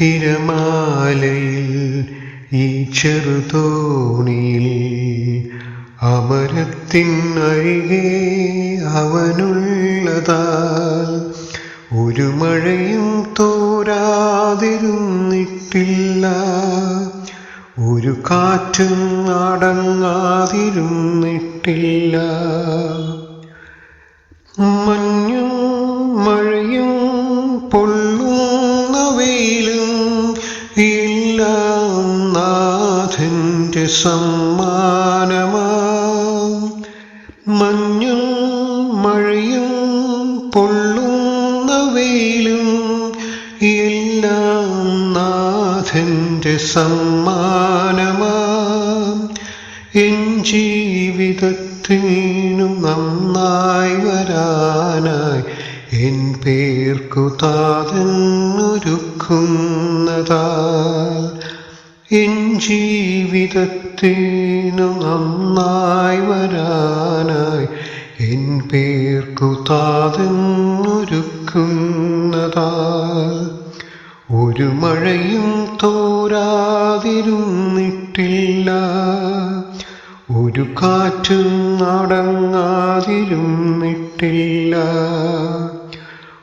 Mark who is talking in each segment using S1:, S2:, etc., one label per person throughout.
S1: തിരമാലയിൽ ഈ ചെറുതോണിയിൽ അമരത്തിൻ അരികെ അവനുള്ളതാൽ ഒരു മഴയും തോരാതിരുന്നിട്ടില്ല. ഒരു കാറ്റും അടങ്ങാതിരുന്നിട്ടില്ല. മഞ്ഞും മഴയും പൊള്ളുന്ന വെയിലും എല്ലാം നാഥന്റെ സമ്മാനമാ. മഞ്ഞും മഴയും പൊള്ളുന്ന വെയിലും എല്ലാം നാഥന്റെ സമ്മാനമാ. ജീവിതത്തിനും നന്നായി വരാനായി എൻ പേർക്കു താതന്നൊരുക്കുന്നതാൽ എൻ ജീവിതത്തിനു നന്നായി വരാനായി എൻ പേർക്കു താതന്നൊരുക്കുന്നതാൽ ഒരു മഴയും തോരാതിരുന്നിട്ടില്ല. ഒരു കാറ്റും അടങ്ങാതിരുന്നിട്ടില്ല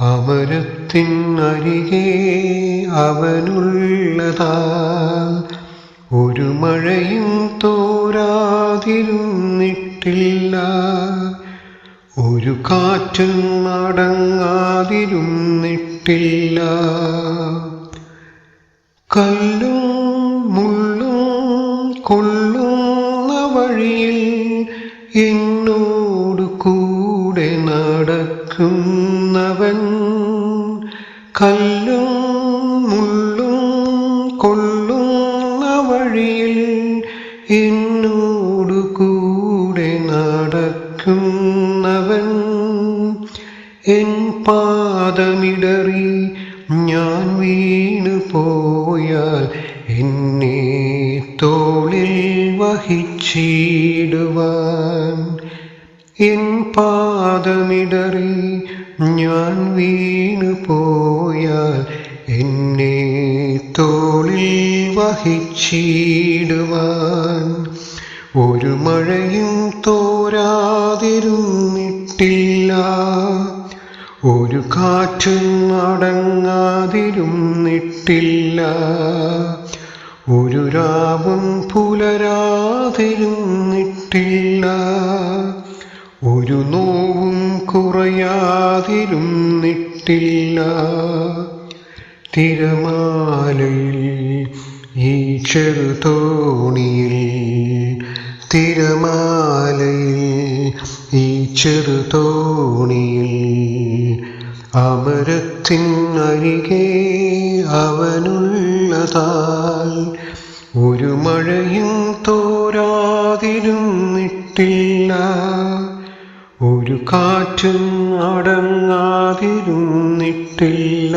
S1: അമരത്തിനരികെ അവനുള്ളതാ. ഒരു മഴയും തോരാതിരുന്നിട്ടില്ല. ഒരു കാറ്റും അടങ്ങാതിരുന്നിട്ടില്ല. കല്ലും മുള്ളും കൊള്ളുന്ന വഴിയിൽ എന്നോട് കൂടെ നടക്കുന്നവൻ കല്ലും മുള്ളും കൊള്ളുന്ന വഴിയിൽ എന്നോട് കൂടെ നടക്കുന്നവൻ എൻ പാദമിടറി ഞാൻ വീണു പോയാൽ എന്നെ തോളിൽ വഹിച്ചിടുവാൻ. എൻ പാദമിടറി ഞാൻ വീണു പോയാൽ എന്നെ തോളിൽ വഹിച്ചിടുവാൻ. ഒരു മഴയും തോരാതിരുന്നിട്ടില്ല ഒരു കാറ്റും അടങ്ങാതിരുന്നിട്ടില്ല ഒരു രാവും പുലരാതിരുന്നിട്ടില്ല ഒരു നോവും കുറയാതിരുന്നിട്ടില്ല തിരമാലയിൽ ഈ ചെറുതോണിയിൽ തിരമാലയിൽ ഈ ചെറുതോണിയിൽ അമരത്തിൻ അരികെ അവനുള്ളതാൽ ഒരു മഴയും തോരാതിരുന്നിട്ടില്ല ഒരു കാറ്റും അടങ്ങാതിരുന്നിട്ടില്ല.